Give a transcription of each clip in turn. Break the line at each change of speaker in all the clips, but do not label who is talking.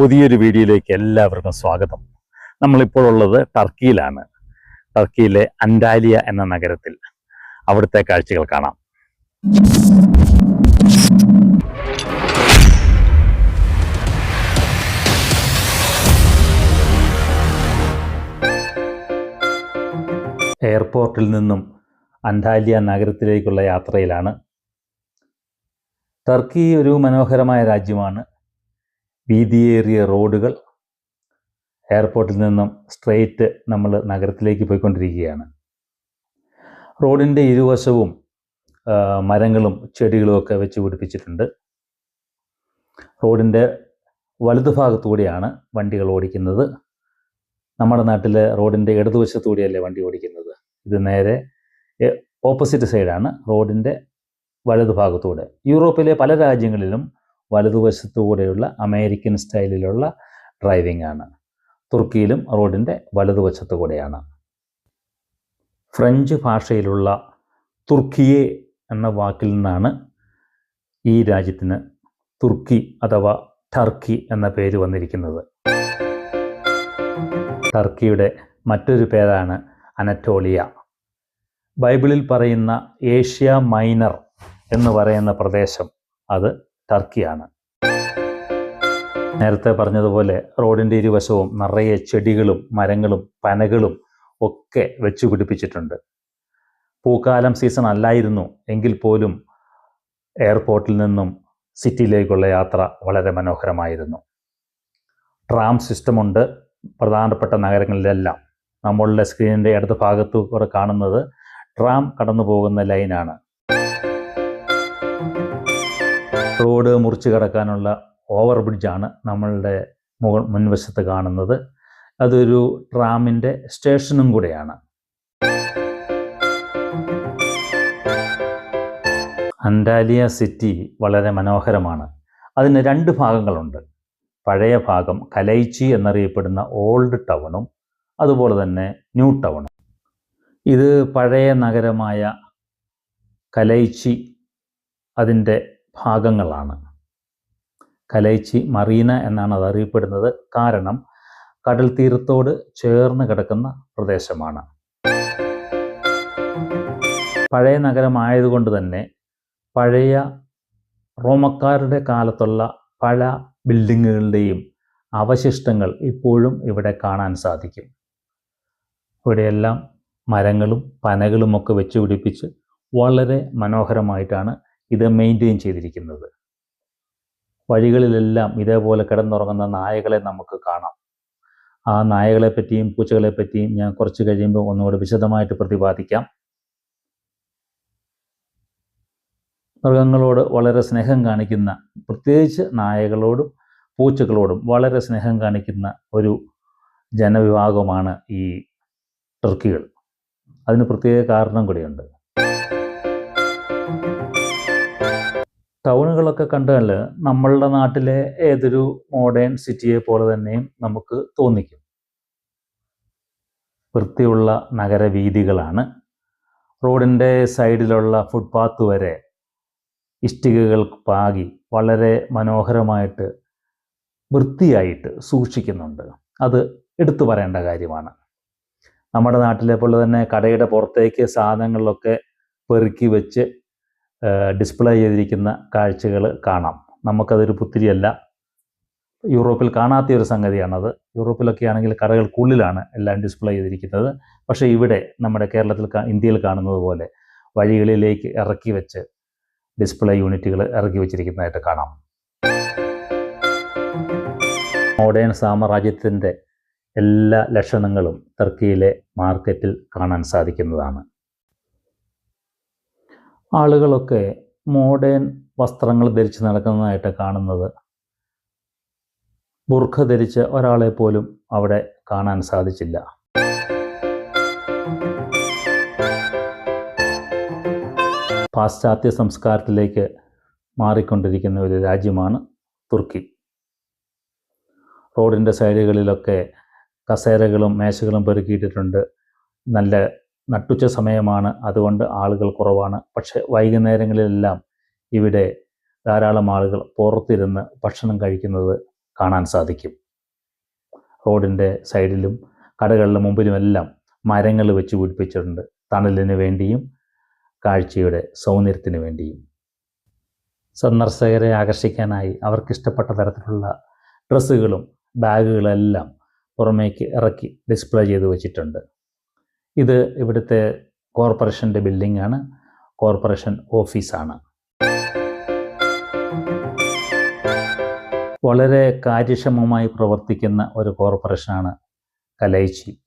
പുതിയൊരു വീഡിയോയിലേക്ക് എല്ലാവർക്കും സ്വാഗതം. നമ്മളിപ്പോൾ ഉള്ളത് ടർക്കിയിലാണ്. ടർക്കിയിലെ അൻഡാലിയ എന്ന നഗരത്തിൽ. അവിടുത്തെ കാഴ്ചകൾ കാണാം. എയർപോർട്ടിൽ നിന്നും അൻഡാലിയ നഗരത്തിലേക്കുള്ള യാത്രയിലാണ്. ടർക്കി ഒരു മനോഹരമായ രാജ്യമാണ്. വീതിയേറിയ റോഡുകൾ എയർപോർട്ടിൽ നിന്നും സ്ട്രെയിറ്റ് നമ്മൾ നഗരത്തിലേക്ക് പോയിക്കൊണ്ടിരിക്കുകയാണ്. റോഡിന്റെ ഇരുവശവും മരങ്ങളും ചെടികളും ഒക്കെ വെച്ച് പിടിപ്പിച്ചിട്ടുണ്ട്. റോഡിന്റെ വലതുഭാഗത്തൂടെയാണ് വണ്ടികൾ ഓടിക്കുന്നത്. നമ്മുടെ നാട്ടിൽ റോഡിന്റെ ഇടതുവശത്തൂടെയല്ലേ വണ്ടി ഓടിക്കുന്നത്. ഇത് നേരെ ഓപ്പോസിറ്റ് സൈഡാണ് റോഡിന്റെ വലതുഭാഗത്തൂടെ. യൂറോപ്പിലെ പല രാജ്യങ്ങളിലും വലതുവശത്തുകൂടെയുള്ള അമേരിക്കൻ സ്റ്റൈലിലുള്ള ഡ്രൈവിംഗ് ആണ്. തുർക്കിയിലും റോഡിന്റെ വലതുവശത്തുകൂടെയാണ്. ഫ്രഞ്ച് ഭാഷയിലുള്ള തുർക്കിയെ എന്ന വാക്കിൽ നിന്നാണ് ഈ രാജ്യത്തിന് തുർക്കി അഥവാ ടർക്കി എന്ന പേര് വന്നിരിക്കുന്നത്. ടർക്കിയുടെ മറ്റൊരു പേരാണ് അനറ്റോളിയ. ബൈബിളിൽ പറയുന്ന ഏഷ്യ മൈനർ എന്ന് പറയുന്ന പ്രദേശം അത് ടർക്കിയാണ്. നേരത്തെ പറഞ്ഞതുപോലെ റോഡിന്റെ ഇരുവശവും നിറയെ ചെടികളും മരങ്ങളും പനകളും ഒക്കെ വെച്ചു പിടിപ്പിച്ചിട്ടുണ്ട്. പൂക്കാലം സീസൺ അല്ലായിരുന്നു എങ്കിൽ പോലും എയർപോർട്ടിൽ നിന്നും സിറ്റിയിലേക്കുള്ള യാത്ര വളരെ മനോഹരമായിരുന്നു. ട്രാം സിസ്റ്റമുണ്ട് പ്രധാനപ്പെട്ട നഗരങ്ങളിലെല്ലാം. നമ്മളുടെ സ്ക്രീനിന്റെ ഇടത് ഭാഗത്തു കൂടെ കാണുന്നത് ട്രാം കടന്നു പോകുന്ന ലൈനാണ്. റോഡ് മുറിച്ച് കടക്കാനുള്ള ഓവർ ബ്രിഡ്ജാണ് നമ്മളുടെ മുകൾ മുൻവശത്ത് കാണുന്നത്. അതൊരു ട്രാമിന്റെ സ്റ്റേഷനും കൂടെയാണ്. അൻഡാലിയ സിറ്റി വളരെ മനോഹരമാണ്. അതിന് രണ്ട് ഭാഗങ്ങളുണ്ട്. പഴയ ഭാഗം കലൈച്ചി എന്നറിയപ്പെടുന്ന ഓൾഡ് ടൗണും അതുപോലെ തന്നെ ന്യൂ ടൗണും. ഇത് പഴയ നഗരമായ കലൈച്ചി അതിന്റെ ഭാഗങ്ങളാണ്. കലൈച്ചി മറീന എന്നാണ് അത് അറിയപ്പെടുന്നത്. കാരണം കടൽ തീരത്തോട് ചേർന്ന് കിടക്കുന്ന പ്രദേശമാണ്. പഴയ നഗരമായതുകൊണ്ട് തന്നെ പഴയ റോമക്കാരുടെ കാലത്തുള്ള പല ബിൽഡിങ്ങുകളുടെയും അവശിഷ്ടങ്ങൾ ഇപ്പോഴും ഇവിടെ കാണാൻ സാധിക്കും. ഇവിടെയെല്ലാം മരങ്ങളും പനകളുമൊക്കെ വെച്ച് പിടിപ്പിച്ച് വളരെ മനോഹരമായിട്ടാണ് ഇത് മെയിന്റെയിൻ ചെയ്തിരിക്കുന്നത്. വഴികളിലെല്ലാം ഇതേപോലെ കിടന്നുറങ്ങുന്ന നായകളെ നമുക്ക് കാണാം. ആ നായകളെ പറ്റിയും പൂച്ചകളെ പറ്റിയും ഞാൻ കുറച്ച് കഴിയുമ്പോൾ ഒന്നുകൂടെ വിശദമായിട്ട് പ്രതിപാദിക്കാം. മൃഗങ്ങളോട് വളരെ സ്നേഹം കാണിക്കുന്ന പ്രത്യേകിച്ച് നായകളോടും പൂച്ചകളോടും വളരെ സ്നേഹം കാണിക്കുന്ന ഒരു ജനവിഭാഗമാണ് ഈ ടർക്കികൾ അതിന് പ്രത്യേക കാരണം കൂടിയുണ്ട്. ടൗണുകളൊക്കെ കണ്ടാൽ നമ്മളുടെ നാട്ടിലെ ഏതൊരു മോഡേൺ സിറ്റിയെ പോലെ തന്നെയും നമുക്ക് തോന്നിക്കും. വൃത്തിയുള്ള നഗരവീഥികളാണ് റോഡിന്റെ സൈഡിലുള്ള ഫുട്പാത്ത് വരെ ഇഷ്ടികകൾ പാകി വളരെ മനോഹരമായിട്ട് വൃത്തിയായിട്ട് സൂക്ഷിക്കുന്നുണ്ട്. അത് എടുത്തു പറയേണ്ട കാര്യമാണ്. നമ്മുടെ നാട്ടിലെ പോലെ തന്നെ കടയുടെ പുറത്തേക്ക് സാധനങ്ങളിലൊക്കെ പെറുക്കി വെച്ച് ഡിസ്പ്ലേ ചെയ്തിരിക്കുന്ന കാഴ്ചകൾ കാണാം. നമുക്കതൊരു പുത്തിരിയല്ല. യൂറോപ്പിൽ കാണാത്ത ഒരു സംഗതിയാണത്. യൂറോപ്പിലൊക്കെ ആണെങ്കിൽ കടകൾക്കുള്ളിലാണ് എല്ലാം ഡിസ്പ്ലേ ചെയ്തിരിക്കുന്നത്. പക്ഷേ ഇവിടെ നമ്മുടെ കേരളത്തിൽ ഇന്ത്യയിൽ കാണുന്നത് പോലെ വഴികളിലേക്ക് ഇറക്കി വെച്ച് ഡിസ്പ്ലേ യൂണിറ്റുകൾ ഇറക്കി വെച്ചിരിക്കുന്നതായിട്ട് കാണാം. മോഡേൺ സാമ്രാജ്യത്തിന്റെ എല്ലാ ലക്ഷണങ്ങളും ടർക്കിയിലെ മാർക്കറ്റിൽ കാണാൻ സാധിക്കുന്നതാണ്. ആളുകളൊക്കെ മോഡേൺ വസ്ത്രങ്ങൾ ധരിച്ച് നടക്കുന്നതായിട്ട് കാണുന്നത്. ബുർഖ ധരിച്ച ഒരാളെ പോലും അവിടെ കാണാൻ സാധിച്ചില്ല. പാശ്ചാത്യ സംസ്കാരത്തിലേക്ക് മാറിക്കൊണ്ടിരിക്കുന്ന ഒരു രാജ്യമാണ് തുർക്കി. റോഡിന്റെ സൈഡുകളിലൊക്കെ കസേരകളും മേശകളും പെറുക്കിയിട്ടിട്ടുണ്ട്. നല്ല നട്ടുച്ച സമയമാണ്. അതുകൊണ്ട് ആളുകൾ കുറവാണ്. പക്ഷെ വൈകുന്നേരങ്ങളിലെല്ലാം ഇവിടെ ധാരാളം ആളുകൾ പുറത്തിരുന്ന് ഭക്ഷണം കഴിക്കുന്നത് കാണാൻ സാധിക്കും. റോഡിന്റെ സൈഡിലും കടകളുടെ മുമ്പിലുമെല്ലാം മരങ്ങൾ വെച്ച് പിടിപ്പിച്ചിട്ടുണ്ട്. തണലിന് വേണ്ടിയും കാഴ്ചയുടെ സൗന്ദര്യത്തിന് വേണ്ടിയും. സന്ദർശകരെ ആകർഷിക്കാനായി അവർക്കിഷ്ടപ്പെട്ട തരത്തിലുള്ള ഡ്രസ്സുകളും ബാഗുകളെല്ലാം പുറമേക്ക് ഇറക്കി ഡിസ്പ്ലേ ചെയ്ത് വെച്ചിട്ടുണ്ട്. ഇത് ഇവിടുത്തെ കോർപ്പറേഷന്റെ ബിൽഡിംഗ് ആണ് കോർപ്പറേഷൻ ഓഫീസാണ്. വളരെ കാര്യക്ഷമമായി പ്രവർത്തിക്കുന്ന ഒരു കോർപ്പറേഷനാണ് കലൈച്ചി.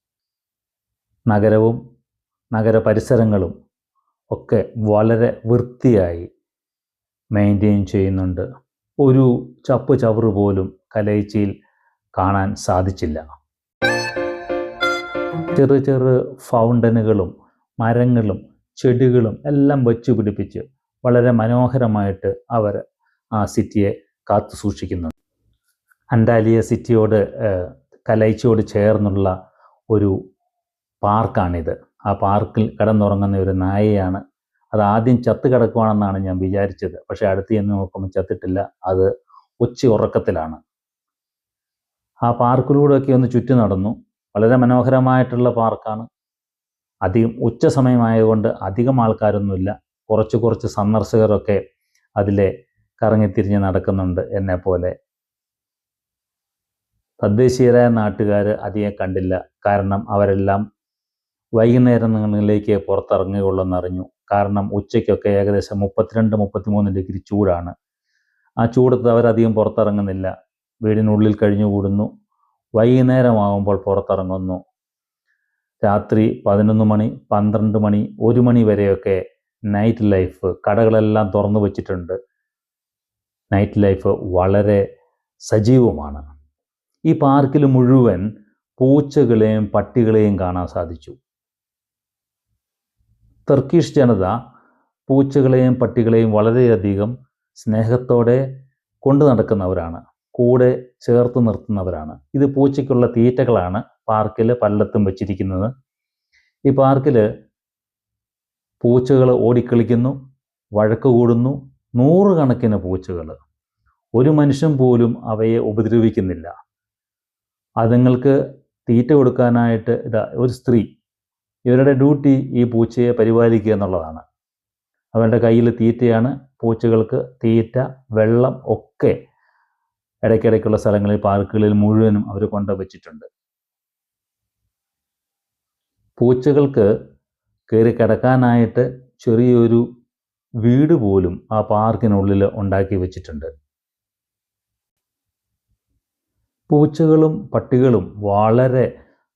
നഗരവും നഗര പരിസരങ്ങളും ഒക്കെ വളരെ വൃത്തിയായി മെയിന്റെയിൻ ചെയ്യുന്നുണ്ട്. ഒരു ചപ്പ് ചവറ് പോലും കലൈച്ചിയിൽ കാണാൻ സാധിച്ചില്ല. ചെറു ചെറു ഫൗണ്ടനുകളും മരങ്ങളും ചെടികളും എല്ലാം വെച്ചു പിടിപ്പിച്ച് വളരെ മനോഹരമായിട്ട് അവർ ആ സിറ്റിയെ കാത്തു സൂക്ഷിക്കുന്നു അന്റാലിയ സിറ്റിയോട് കലയിച്ചോട് ചേർന്നുള്ള ഒരു പാർക്കാണിത്. ആ പാർക്കിൽ കിടന്നുറങ്ങുന്ന ഒരു നായയാണ്. അത് ആദ്യം ചത്ത് കിടക്കുവാണെന്നാണ് ഞാൻ വിചാരിച്ചത്. പക്ഷേ അടുത്ത് ചെന്ന് നോക്കുമ്പോൾ ചത്തിട്ടില്ല. അത് ഉച്ച ഉറക്കത്തിലാണ് ആ പാർക്കിലൂടെയൊക്കെ ഒന്ന് ചുറ്റി നടന്നു വളരെ മനോഹരമായിട്ടുള്ള പാർക്കാണ്. അധികം ഉച്ച സമയമായതുകൊണ്ട് അധികം ആൾക്കാരൊന്നുമില്ല. കുറച്ച് കുറച്ച് സന്ദർശകരൊക്കെ അതിലെ കറങ്ങിത്തിരിഞ്ഞ് നടക്കുന്നുണ്ട് എന്നെ പോലെ തദ്ദേശീയരായ നാട്ടുകാർ അധികം കണ്ടില്ല. കാരണം അവരെല്ലാം വൈകുന്നേരങ്ങളിലേക്ക് പുറത്തിറങ്ങുകയുള്ളെന്നറിഞ്ഞു. കാരണം ഉച്ചയ്ക്കൊക്കെ ഏകദേശം മുപ്പത്തിരണ്ട് മുപ്പത്തിമൂന്ന് ഡിഗ്രി ചൂടാണ്. ആ ചൂടത്ത് അവരധികം പുറത്തിറങ്ങുന്നില്ല. വീടിനുള്ളിൽ കഴിഞ്ഞുകൂടുന്നു. വൈകുന്നേരമാകുമ്പോൾ പുറത്തിറങ്ങുന്നു. രാത്രി പതിനൊന്ന് മണി പന്ത്രണ്ട് മണി ഒരു മണി വരെയൊക്കെ നൈറ്റ് ലൈഫ് കടകളെല്ലാം തുറന്നു വച്ചിട്ടുണ്ട്. നൈറ്റ് ലൈഫ് വളരെ സജീവമാണ്. ഈ പാർക്കിൽ മുഴുവൻ പൂച്ചകളെയും പട്ടികളെയും കാണാൻ സാധിച്ചു. ടർക്കിഷ് ജനത പൂച്ചകളെയും പട്ടികളെയും വളരെയധികം സ്നേഹത്തോടെ കൊണ്ടു നടക്കുന്നവരാണ്. കൂടെ ചേർത്ത് നിർത്തുന്നവരാണ്. ഇത് പൂച്ചയ്ക്കുള്ള തീറ്റകളാണ് പാർക്കിൽ പലയിടത്തും വെച്ചിരിക്കുന്നത്. ഈ പാർക്കിൽ പൂച്ചകൾ ഓടിക്കളിക്കുന്നു വഴക്ക് കൂടുന്നു നൂറുകണക്കിന് പൂച്ചകൾ. ഒരു മനുഷ്യൻ പോലും അവയെ ഉപദ്രവിക്കുന്നില്ല. അതുങ്ങൾക്ക് തീറ്റ കൊടുക്കാനായിട്ട് ഇതാ ഒരു സ്ത്രീ ഇവരുടെ ഡ്യൂട്ടി ഈ പൂച്ചയെ പരിപാലിക്കുക എന്നുള്ളതാണ്. അവരുടെ കയ്യിൽ തീറ്റയാണ് പൂച്ചകൾക്ക് തീറ്റ വെള്ളം ഒക്കെ ഇടയ്ക്കിടയ്ക്കുള്ള സ്ഥലങ്ങളിൽ പാർക്കുകളിൽ മുഴുവനും അവർ കൊണ്ടുവച്ചിട്ടുണ്ട്. പൂച്ചകൾക്ക് കയറി കിടക്കാനായിട്ട് ചെറിയൊരു വീട് പോലും ആ പാർക്കിനുള്ളിൽ ഉണ്ടാക്കി വെച്ചിട്ടുണ്ട്. പൂച്ചകളും പട്ടികളും വളരെ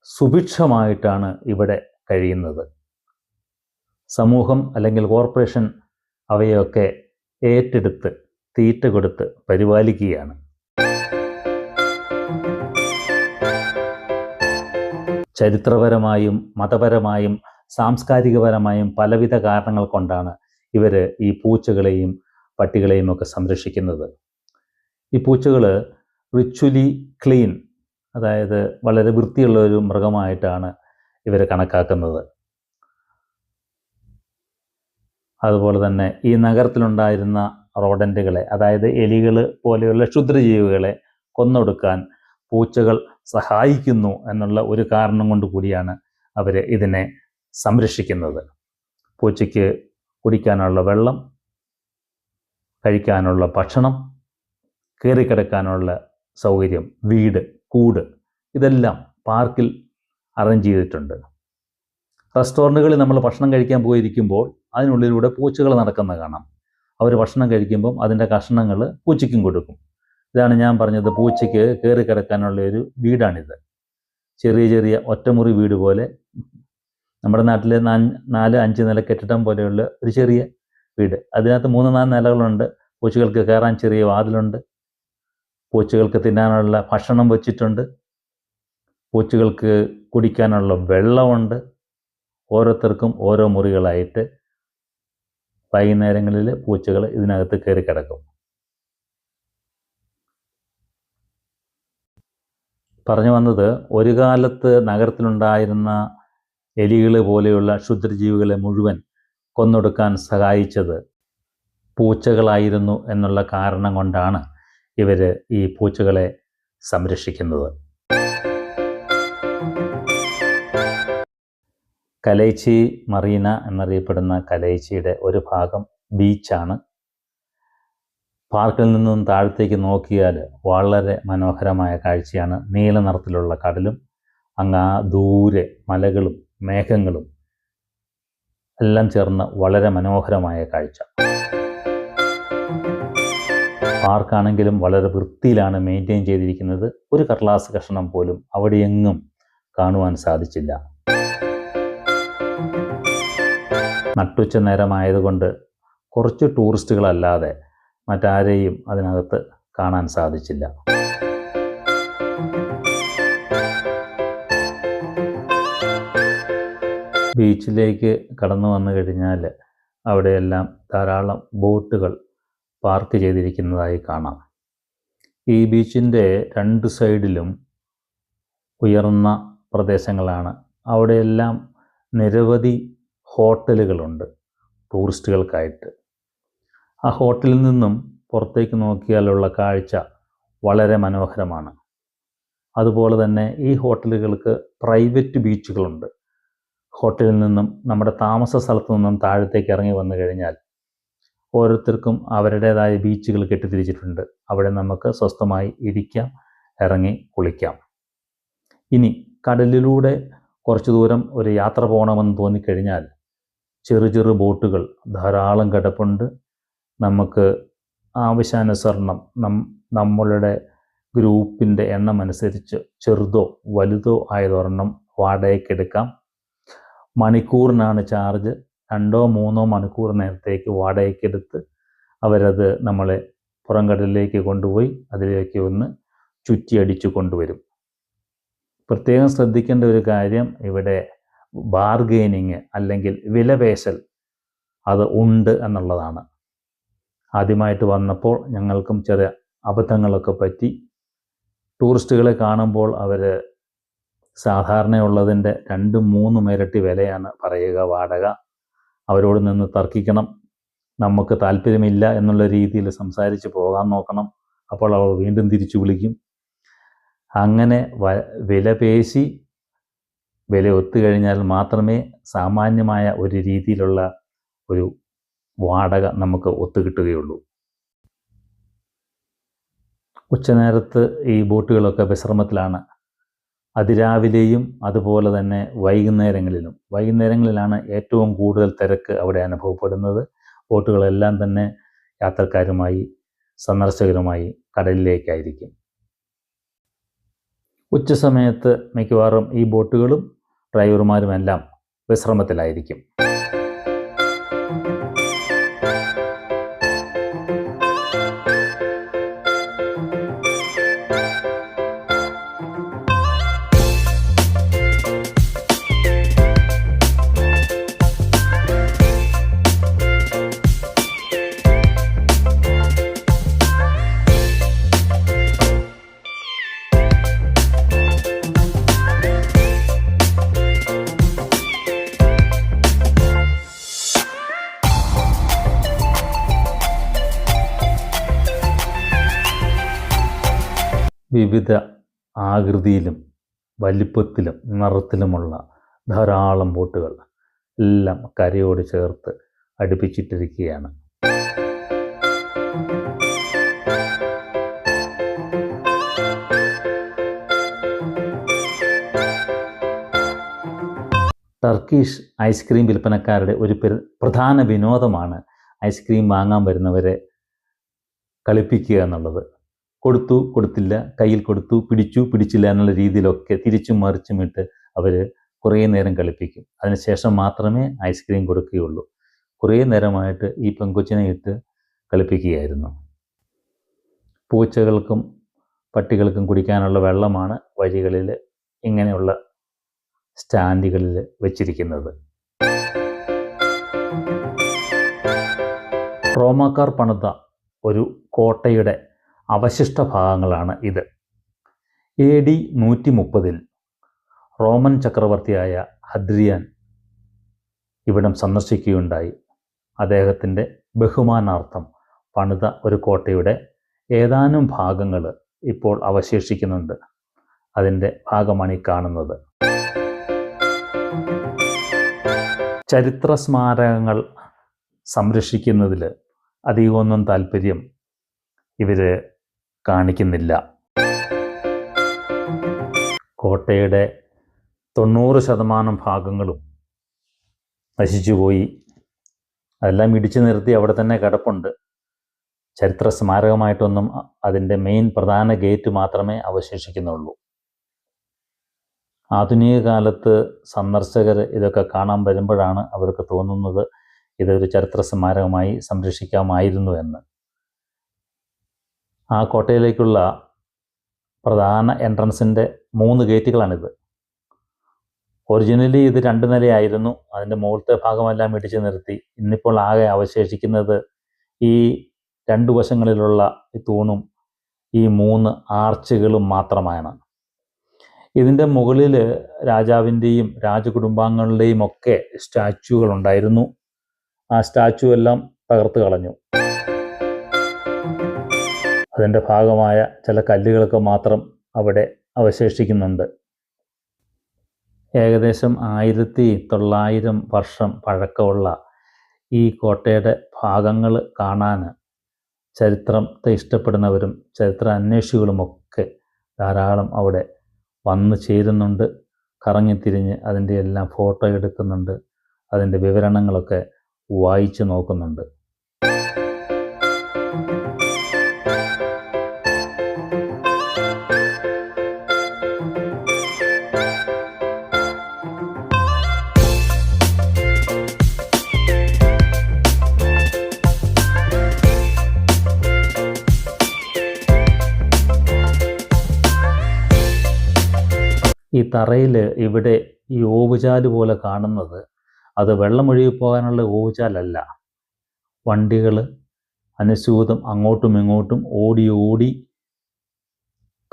സുഭിക്ഷമായിട്ടാണ് ഇവിടെ കഴിയുന്നത്. സമൂഹം അല്ലെങ്കിൽ കോർപ്പറേഷൻ അവയൊക്കെ ഏറ്റെടുത്ത് തീറ്റ കൊടുത്ത് പരിപാലിക്കുകയാണ്. ചരിത്രപരമായും മതപരമായും സാംസ്കാരികപരമായും പലവിധ കാരണങ്ങൾ കൊണ്ടാണ് ഇവർ ഈ പൂച്ചകളെയും പട്ടികളെയും ഒക്കെ സംരക്ഷിക്കുന്നത്. ഈ പൂച്ചകൾ റിച്വലി ക്ലീൻ അതായത് വളരെ വൃത്തിയുള്ള ഒരു മൃഗമായിട്ടാണ് ഇവർ കണക്കാക്കുന്നത്. അതുപോലെ തന്നെ ഈ നഗരത്തിലുണ്ടായിരുന്ന റോഡന്റുകളെ അതായത് എലികൾ പോലെയുള്ള ക്ഷുദ്രജീവികളെ കൊന്നൊടുക്കാൻ പൂച്ചകൾ സഹായിക്കുന്നു എന്നുള്ള ഒരു കാരണം കൊണ്ട് കൂടിയാണ് അവർ ഇതിനെ സംരക്ഷിക്കുന്നത്. പൂച്ചയ്ക്ക് കുടിക്കാനുള്ള വെള്ളം കഴിക്കാനുള്ള ഭക്ഷണം കയറിക്കിടക്കാനുള്ള സൗകര്യം വീട് കൂട് ഇതെല്ലാം പാർക്കിൽ അറേഞ്ച് ചെയ്തിട്ടുണ്ട്. റെസ്റ്റോറന്റുകളിൽ നമ്മൾ ഭക്ഷണം കഴിക്കാൻ പോയിരിക്കുമ്പോൾ അതിനുള്ളിലൂടെ പൂച്ചകൾ നടക്കുന്ന കാണാം. അവർ ഭക്ഷണം കഴിക്കുമ്പം അതിന്റെ കഷ്ണങ്ങൾ പൂച്ചയ്ക്കും കൊടുക്കും. ഇതാണ് ഞാൻ പറഞ്ഞത് പൂച്ചയ്ക്ക് കയറി കിടക്കാനുള്ള ഒരു വീടാണിത്. ചെറിയ ചെറിയ ഒറ്റമുറി വീട് പോലെ നമ്മുടെ നാട്ടിലെ നാല് അഞ്ച് നില കെട്ടിടം പോലെയുള്ള ഒരു ചെറിയ വീട്. അതിനകത്ത് മൂന്ന് നാല് നിലകളുണ്ട്. പൂച്ചകൾക്ക് കയറാൻ ചെറിയ വാതിലുണ്ട്. പൂച്ചകൾക്ക് തിന്നാനുള്ള ഭക്ഷണം വെച്ചിട്ടുണ്ട്. പൂച്ചകൾക്ക് കുടിക്കാനുള്ള വെള്ളമുണ്ട്. ഓരോരുത്തർക്കും ഓരോ മുറികളായിട്ട് വൈകുന്നേരങ്ങളിൽ പൂച്ചകൾ ഇതിനകത്ത് കയറി കിടക്കും. പറഞ്ഞു വന്നത് ഒരു കാലത്ത് നഗരത്തിലുണ്ടായിരുന്ന എലികൾ പോലെയുള്ള ക്ഷുദ്രജീവികളെ മുഴുവൻ കൊന്നൊടുക്കാൻ സഹായിച്ചത് പൂച്ചകളായിരുന്നു എന്നുള്ള കാരണം കൊണ്ടാണ് ഇവർ ഈ പൂച്ചകളെ സംരക്ഷിക്കുന്നത്. കലൈച്ചി മറീന എന്നറിയപ്പെടുന്ന കലൈച്ചിയുടെ ഒരു ഭാഗം ബീച്ചാണ്. പാർക്കിൽ നിന്നും താഴത്തേക്ക് നോക്കിയാൽ വളരെ മനോഹരമായ കാഴ്ചയാണ്. നീല നിറത്തിലുള്ള കടലും അങ്ങ് ആ ദൂരെ മലകളും മേഘങ്ങളും എല്ലാം ചേർന്ന് വളരെ മനോഹരമായ കാഴ്ച. പാർക്കാണെങ്കിലും വളരെ വൃത്തിയിലാണ് മെയിന്റെയിൻ ചെയ്തിരിക്കുന്നത്. ഒരു കടലാസ് കഷണം പോലും അവിടെയെങ്ങും കാണുവാൻ സാധിച്ചില്ല. നട്ടുച്ച നേരമായതുകൊണ്ട് കുറച്ച് ടൂറിസ്റ്റുകളല്ലാതെ മറ്റാരെയും അതിനകത്ത് കാണാൻ സാധിച്ചില്ല. ബീച്ചിലേക്ക് കടന്നു വന്നു കഴിഞ്ഞാൽ അവിടെയെല്ലാം ധാരാളം ബോട്ടുകൾ പാർക്ക് ചെയ്തിരിക്കുന്നതായി കാണാം. ഈ ബീച്ചിന്റെ രണ്ട് സൈഡിലും ഉയർന്ന പ്രദേശങ്ങളാണ്. അവിടെയെല്ലാം നിരവധി ഹോട്ടലുകളുണ്ട് ടൂറിസ്റ്റുകൾക്കായിട്ട്. ആ ഹോട്ടലിൽ നിന്നും പുറത്തേക്ക് നോക്കിയാലുള്ള കാഴ്ച വളരെ മനോഹരമാണ്. അതുപോലെ തന്നെ ഈ ഹോട്ടലുകൾക്ക് പ്രൈവറ്റ് ബീച്ചുകളുണ്ട്. ഹോട്ടലിൽ നിന്നും നമ്മുടെ താമസ സ്ഥലത്തു നിന്നും താഴത്തേക്ക് ഇറങ്ങി വന്നു കഴിഞ്ഞാൽ ഓരോരുത്തർക്കും അവരുടേതായ ബീച്ചുകൾ കെട്ടിത്തിരിച്ചിട്ടുണ്ട്. അവിടെ നമുക്ക് സ്വസ്ഥമായി ഇരിക്കാം ഇറങ്ങി കുളിക്കാം. ഇനി കടലിലൂടെ കുറച്ച് ദൂരം ഒരു യാത്ര പോകണമെന്ന് തോന്നിക്കഴിഞ്ഞാൽ ചെറു ചെറു ബോട്ടുകൾ ധാരാളം കിടപ്പുണ്ട്. നമുക്ക് ആവശ്യാനുസരണം നം നമ്മളുടെ ഗ്രൂപ്പിന്റെ എണ്ണം അനുസരിച്ച് ചെറുതോ വലുതോ ആയതൊരെണ്ണം വാടകയ്ക്കെടുക്കാം മണിക്കൂറിനാണ് ചാർജ്. രണ്ടോ മൂന്നോ മണിക്കൂർ നേരത്തേക്ക് വാടകയ്ക്കെടുത്ത് അവരത് നമ്മളെ പുറംകടലിലേക്ക് കൊണ്ടുപോയി അതിലേക്ക് ഒന്ന് ചുറ്റിയടിച്ചു കൊണ്ടുവരും. പ്രത്യേകം ശ്രദ്ധിക്കേണ്ട ഒരു കാര്യം ഇവിടെ ബാർഗെയിനിങ് അല്ലെങ്കിൽ വിലപേശൽ അത് ഉണ്ട് എന്നുള്ളതാണ്. ആദ്യമായിട്ട് വന്നപ്പോൾ ഞങ്ങൾക്കും ചെറിയ അബദ്ധങ്ങളൊക്കെ പറ്റി. ടൂറിസ്റ്റുകളെ കാണുമ്പോൾ അവർ സാധാരണയുള്ളതിന്റെ രണ്ടും മൂന്നും ഇരട്ടി വിലയാണ് പറയുക വാടക. അവരോട് നിന്ന് തർക്കിക്കണം. നമുക്ക് താല്പര്യമില്ല എന്നുള്ള രീതിയിൽ സംസാരിച്ച് പോകാൻ നോക്കണം. അപ്പോൾ അവർ വീണ്ടും തിരിച്ചു വിളിക്കും. അങ്ങനെ വ വില പേശി വില ഒത്തുകഴിഞ്ഞാൽ മാത്രമേ സാമാന്യമായ ഒരു രീതിയിലുള്ള ഒരു വാടക നമുക്ക് ഒത്തുകിട്ടുകയുള്ളൂ. ഉച്ചനേരത്ത് ഈ ബോട്ടുകളൊക്കെ വിശ്രമത്തിലാണ്. അതിരാവിലെയും അതുപോലെ തന്നെ വൈകുന്നേരങ്ങളിലും. വൈകുന്നേരങ്ങളിലാണ് ഏറ്റവും കൂടുതൽ തിരക്ക് അവിടെ അനുഭവപ്പെടുന്നത്. ബോട്ടുകളെല്ലാം തന്നെ യാത്രക്കാരുമായി സന്ദർശകരുമായി കടലിലേക്കായിരിക്കും. ഉച്ച സമയത്ത് മിക്കവാറും ഈ ബോട്ടുകളും ഡ്രൈവർമാരുമെല്ലാം വിശ്രമത്തിലായിരിക്കും. ആകൃതിയിലും വലിപ്പത്തിലും നിറത്തിലുമുള്ള ധാരാളം ബോട്ടുകൾ എല്ലാം കരയോട് ചേർത്ത് അടുപ്പിച്ചിട്ടിരിക്കുകയാണ്. ടർക്കീഷ് ഐസ്ക്രീം വിൽപ്പനക്കാരുടെ ഒരു പ്രധാന വിനോദമാണ് ഐസ്ക്രീം വാങ്ങാൻ വരുന്നവരെ കളിപ്പിക്കുക എന്നുള്ളത്. കൊടുത്തു കൊടുത്തില്ല കയ്യിൽ കൊടുത്തു പിടിച്ചു പിടിച്ചില്ല എന്നുള്ള രീതിയിലൊക്കെ തിരിച്ചും മറിച്ചും ഇട്ട് അവർ കുറേ നേരം കളിപ്പിക്കും. അതിനുശേഷം മാത്രമേ ഐസ്ക്രീം കൊടുക്കുകയുള്ളൂ. കുറേ നേരമായിട്ട് ഈ പെങ്കൊച്ചിനെ ഇട്ട് കളിപ്പിക്കുകയായിരുന്നു. പൂച്ചകൾക്കും പട്ടികൾക്കും കുടിക്കാനുള്ള വെള്ളമാണ് വഴികളിൽ ഇങ്ങനെയുള്ള സ്റ്റാൻഡുകളിൽ വെച്ചിരിക്കുന്നത്. റോമാക്കാർ പണിത ഒരു കോട്ടയുടെ അവശിഷ്ട ഭാഗങ്ങളാണ് ഇത്. എ ഡി നൂറ്റി മുപ്പതിൽ റോമൻ ചക്രവർത്തിയായ ഹദ്രിയാൻ ഇവിടം സന്ദർശിക്കുകയുണ്ടായി. അദ്ദേഹത്തിന്റെ ബഹുമാനാർത്ഥം പണിത ഒരു കോട്ടയുടെ ഏതാനും ഭാഗങ്ങൾ ഇപ്പോൾ അവശേഷിക്കുന്നുണ്ട്. അതിന്റെ ഭാഗമാണ് ഈ കാണുന്നത്. ചരിത്ര സ്മാരകങ്ങൾ സംരക്ഷിക്കുന്നതിൽ അധികമൊന്നും താല്പര്യം ഇവർ കാണിക്കുന്നില്ല. കോട്ടയുടെ തൊണ്ണൂറ് ശതമാനം ഭാഗങ്ങളും നശിച്ചുപോയി. അതെല്ലാം ഇടിച്ചു നിർത്തി അവിടെ തന്നെ കിടപ്പുണ്ട്. ചരിത്ര സ്മാരകമായിട്ടൊന്നും അതിന്റെ മെയിൻ പ്രധാന ഗേറ്റ് മാത്രമേ അവശേഷിക്കുന്നുള്ളൂ. ആധുനിക കാലത്ത് സന്ദർശകർ ഇതൊക്കെ കാണാൻ വരുമ്പോഴാണ് അവർക്ക് തോന്നുന്നത് ഇതൊരു ചരിത്ര സ്മാരകമായി സംരക്ഷിക്കാമായിരുന്നു എന്ന്. ആ കോട്ടയിലേക്കുള്ള പ്രധാന എൻട്രൻസിന്റെ മൂന്ന് ഗേറ്റുകളാണിത്. ഒറിജിനലി ഇത് രണ്ട് നിലയായിരുന്നു. അതിന്റെ മുകളിലത്തെ ഭാഗമെല്ലാം ഇടിച്ചു നിർത്തി. ഇന്നിപ്പോൾ ആകെ അവശേഷിക്കുന്നത് ഈ രണ്ടു വശങ്ങളിലുള്ള ഈ തൂണും ഈ മൂന്ന് ആർച്ചുകളും മാത്രമാണ്. ഇതിന്റെ മുകളിൽ രാജാവിന്റെയും രാജകുടുംബാംഗങ്ങളുടെയും ഒക്കെ സ്റ്റാച്യുകൾ ഉണ്ടായിരുന്നു. ആ സ്റ്റാച്ചു എല്ലാം തകർത്ത് കളഞ്ഞു. അതിന്റെ ഭാഗമായ ചില കല്ലുകളൊക്കെ മാത്രം അവിടെ അവശേഷിക്കുന്നുണ്ട്. ഏകദേശം ആയിരത്തി തൊള്ളായിരം വർഷം പഴക്കമുള്ള ഈ കോട്ടയുടെ ഭാഗങ്ങൾ കാണാൻ ചരിത്രത്തെ ഇഷ്ടപ്പെടുന്നവരും ചരിത്ര അന്വേഷികളുമൊക്കെ ധാരാളം അവിടെ വന്നു ചേരുന്നുണ്ട്. കറങ്ങിത്തിരിഞ്ഞ് അതിന്റെ എല്ലാം ഫോട്ടോ എടുക്കുന്നുണ്ട്. അതിന്റെ വിവരണങ്ങളൊക്കെ വായിച്ചു നോക്കുന്നുണ്ട്. ഈ തറയിൽ ഇവിടെ ഈ ഓവുചാൽ പോലെ കാണുന്നത് അത് വെള്ളമൊഴുകി പോകാനുള്ള ഓവുചാലല്ല. വണ്ടികൾ അനുസ്യൂതം അങ്ങോട്ടും ഇങ്ങോട്ടും ഓടി ഓടി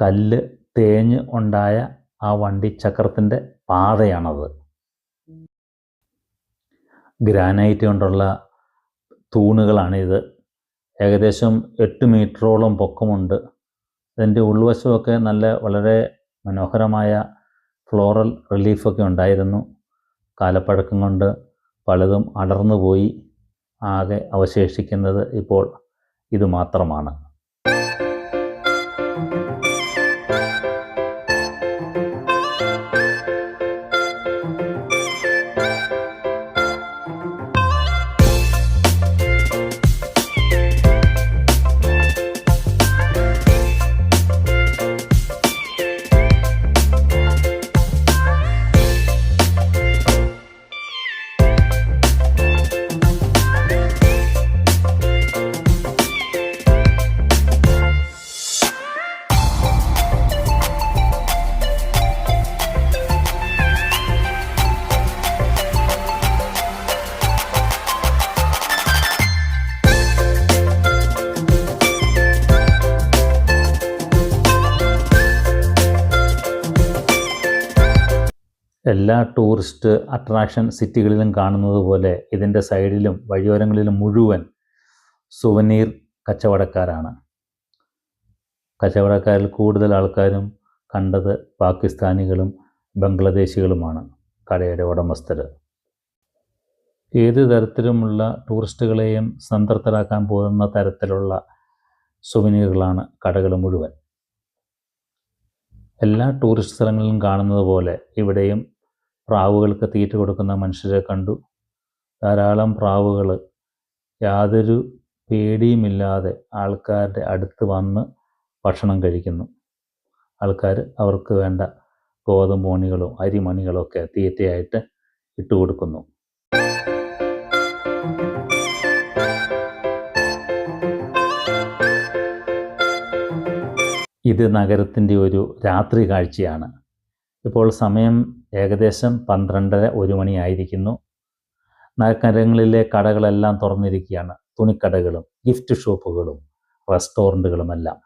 കല്ല് തേഞ്ഞ് ഉണ്ടായ ആ വണ്ടി ചക്രത്തിന്റെ പാതയാണത്. ഗ്രാനൈറ്റ് കൊണ്ടുള്ള തൂണുകളാണിത്. ഏകദേശം എട്ട് മീറ്ററോളം പൊക്കമുണ്ട്. അതിന്റെ ഉൾവശമൊക്കെ നല്ല വളരെ മനോഹരമായ ഫ്ലോറൽ റിലീഫൊക്കെ ഉണ്ടായിരുന്നു. കാലപ്പഴക്കം കൊണ്ട് പലതും അടർന്നുപോയി. ആകെ അവശേഷിക്കുന്നത് ഇപ്പോൾ ഇത് മാത്രമാണ് എല്ലാ ടൂറിസ്റ്റ് അട്രാക്ഷൻ സിറ്റികളിലും കാണുന്നത് പോലെ ഇതിന്റെ സൈഡിലും വഴിയോരങ്ങളിലും മുഴുവൻ സുവനീർ കച്ചവടക്കാരാണ്. കച്ചവടക്കാരിൽ കൂടുതൽ ആൾക്കാരും കണ്ടത് പാകിസ്ഥാനികളും ബംഗ്ലാദേശികളുമാണ് കടയുടെ ഉടമസ്ഥർ ഏത് തരത്തിലുമുള്ള ടൂറിസ്റ്റുകളെയും സംതൃപ്തരാക്കാൻ പോകുന്ന തരത്തിലുള്ള സുവനീറുകളാണ് കടകൾ മുഴുവൻ. എല്ലാ ടൂറിസ്റ്റ് സ്ഥലങ്ങളിലും കാണുന്നത് പോലെ ഇവിടെയും പ്രാവുകൾക്ക് തീറ്റ കൊടുക്കുന്ന മനുഷ്യരെ കണ്ടു. ധാരാളം പ്രാവുകൾ യാതൊരു പേടിയുമില്ലാതെ ആൾക്കാരുടെ അടുത്ത് വന്ന് ഭക്ഷണം കഴിക്കുന്നു. ആൾക്കാർ അവർക്ക് വേണ്ട ഗോതമ്പ് മണികളോ അരിമണികളോ ഒക്കെ തീറ്റയായിട്ട് ഇട്ടുകൊടുക്കുന്നു. ഇത് നഗരത്തിന്റെ ഒരു രാത്രി കാഴ്ചയാണ്. ഇപ്പോൾ സമയം ഏകദേശം പന്ത്രണ്ടര ഒരു മണിയായിരിക്കുന്നു. നഗരങ്ങളിലെ കടകളെല്ലാം തുറന്നിരിക്കുകയാണ്. തുണിക്കടകളും ഗിഫ്റ്റ് ഷോപ്പുകളും റെസ്റ്റോറന്റുകളുമെല്ലാം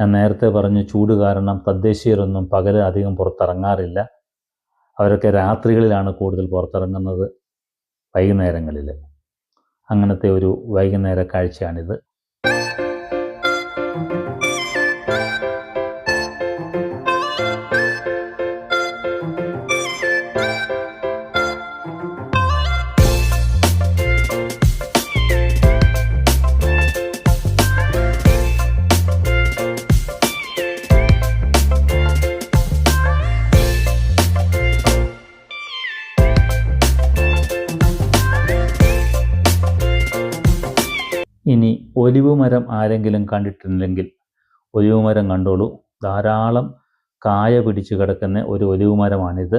ഞാൻ നേരത്തെ പറഞ്ഞു ചൂട് കാരണം തദ്ദേശീയരൊന്നും പകൽ അധികം പുറത്തിറങ്ങാറില്ല. അവരൊക്കെ രാത്രികളിലാണ് കൂടുതൽ പുറത്തിറങ്ങുന്നത്. വൈകുന്നേരങ്ങളിൽ അങ്ങനത്തെ ഒരു വൈകുന്നേര കാഴ്ചയാണിത്. ആരെങ്കിലും കണ്ടിട്ടില്ലെങ്കിൽ ഒലിവുമരം കണ്ടോളൂ. ധാരാളം കായ പിടിച്ചു കിടക്കുന്ന ഒരു ഒലിവുമരമാണിത്.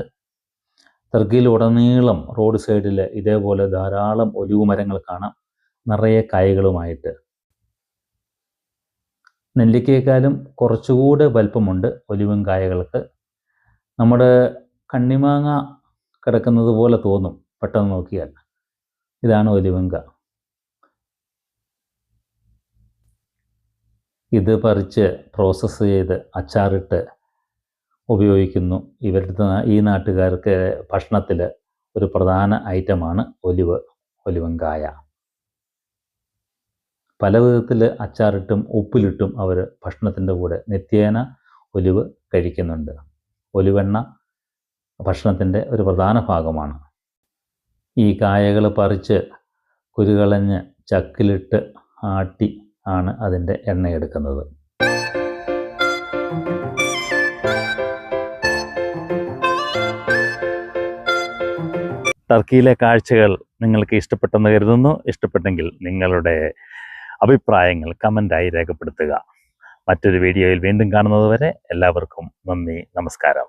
ടർക്കിയിലുടനീളം റോഡ് സൈഡിൽ ഇതേപോലെ ധാരാളം ഒലിവുമരങ്ങൾ കാണാം. നിറയെ കായകളുമായിട്ട്. നെല്ലിക്കയെക്കാളും കുറച്ചുകൂടെ വലിപ്പമുണ്ട് ഒലിവും കായകൾക്ക്. നമ്മുടെ കണ്ണിമാങ്ങ കിടക്കുന്നത് പോലെ തോന്നും പെട്ടെന്ന് നോക്കിയാൽ. ഇതാണ് ഒലിവങ്ക. ഇത് പറിച്ച് പ്രോസസ്സ് ചെയ്ത് അച്ചാറിട്ട് ഉപയോഗിക്കുന്നു. ഇവരുടെ ഈ നാട്ടുകാർക്ക് ഭക്ഷണത്തിൽ ഒരു പ്രധാന ഐറ്റമാണ് ഒലിവ് ഒലിവങ്കായ. പല വിധത്തിൽ അച്ചാറിട്ടും ഉപ്പിലിട്ടും അവർ ഭക്ഷണത്തിന്റെ കൂടെ നിത്യേന ഒലിവ് കഴിക്കുന്നുണ്ട്. ഒലിവെണ്ണ ഭക്ഷണത്തിന്റെ ഒരു പ്രധാന ഭാഗമാണ്. ഈ കായകൾ പറിച്ച് കുരുകളഞ്ഞ് ചക്കിലിട്ട് ആട്ടി ആണ് അതിന്റെ എണ്ണയെടുക്കുന്നത്. ടർക്കിയിലെ കാഴ്ചകൾ നിങ്ങൾക്ക് ഇഷ്ടപ്പെട്ടെന്ന് കരുതുന്നു. ഇഷ്ടപ്പെട്ടെങ്കിൽ നിങ്ങളുടെ അഭിപ്രായങ്ങൾ കമന്റായി രേഖപ്പെടുത്തുക. മറ്റൊരു വീഡിയോയിൽ വീണ്ടും കാണുന്നതുവരെ എല്ലാവർക്കും നന്ദി നമസ്കാരം.